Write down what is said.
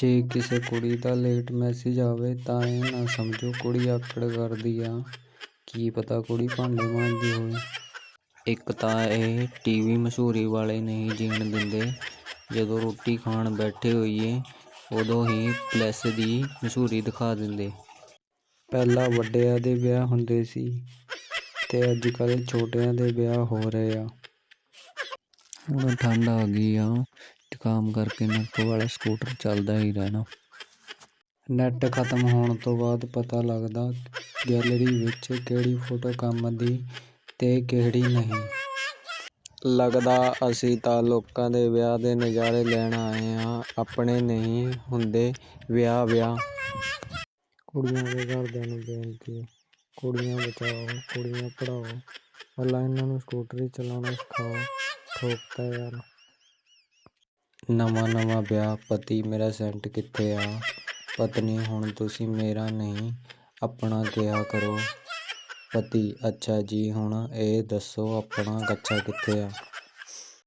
ਜੇ ਕਿਸੇ ਕੁੜੀ ਦਾ ਲੇਟ ਮੈਸੇਜ ਆਵੇ ਤਾਂ ਇਹ ਨਾ ਸਮਝੋ ਕੁੜੀ ਆਕੜ ਕਰਦੀ ਆ। ਕੀ ਪਤਾ ਕੁੜੀ ਭਾਂਡੇ ਮਾਂਜਦੀ ਹੋਵੇ। ਇੱਕ ਤਾਂ ਇਹ ਟੀਵੀ ਮਸ਼ਹੂਰੀ ਵਾਲੇ ਨਹੀਂ ਜੀਣ ਦਿੰਦੇ। ਜਦੋਂ ਰੋਟੀ ਖਾਣ ਬੈਠੇ ਹੋਈਏ, ਉਦੋਂ ਹੀ ਪਲੈਸ ਦੀ ਮਸ਼ਹੂਰੀ ਦਿਖਾ ਦਿੰਦੇ। ਪਹਿਲਾਂ ਵੱਡਿਆਂ ਦੇ ਵਿਆਹ ਹੁੰਦੇ ਸੀ ਤੇ ਅੱਜ ਕੱਲ੍ਹ ਛੋਟਿਆਂ ਦੇ ਵਿਆਹ ਹੋ ਰਹੇ ਆ। ਹੁਣ ਠੰਡ ਆ ਗਈ ਆ। ਕੰਮ ਕਰਕੇ ਨੱਕ ਵਾਲਾ ਸਕੂਟਰ ਚੱਲਦਾ ਹੀ ਰਹਿਣਾ। ਨੈੱਟ ਖਤਮ ਹੋਣ ਤੋਂ ਬਾਅਦ ਪਤਾ ਲੱਗਦਾ ਗੈਲਰੀ ਵਿੱਚ ਕਿਹੜੀ ਫੋਟੋ ਕੰਮ ਦੀ ਤੇ ਕਿਹੜੀ ਨਹੀਂ। ਲੱਗਦਾ ਅਸੀਂ ਤਾਂ ਲੋਕਾਂ ਦੇ ਵਿਆਹ ਦੇ ਨਜ਼ਾਰੇ ਲੈਣ ਆਏ ਆ ਆਪਣੇ ਨਹੀਂ ਹੁੰਦੇ ਵਿਆਹ ਵਿਆਹ। ਕੁੜੀਆਂ ਦੇ ਘਰਦਿਆਂ ਨੂੰ ਬੇਨਤੀ ਕੁੜੀਆਂ ਬਚਾਓ, ਕੁੜੀਆਂ ਪੜਾਓ ਪਹਿਲਾਂ ਇਹਨਾਂ ਨੂੰ ਸਕੂਟਰੀ ਚਲਾਉਣਾ ਸਿਖਾਓ। ਠੋਕਤਾ ਯਾਰ। ਨਵਾਂ ਨਵਾਂ ਵਿਆਹ, ਪਤੀ ਮੇਰਾ ਸੈਂਟ ਕਿੱਥੇ ਆ? ਪਤਨੀ, ਹੁਣ ਤੁਸੀਂ ਮੇਰਾ ਨਹੀਂ, ਆਪਣਾ ਕਿਹਾ ਕਰੋ? ਪਤੀ, ਅੱਛਾ ਜੀ, ਹੁਣ ਇਹ ਦੱਸੋ ਆਪਣਾ ਕੱਚਾ ਕਿੱਥੇ ਆ?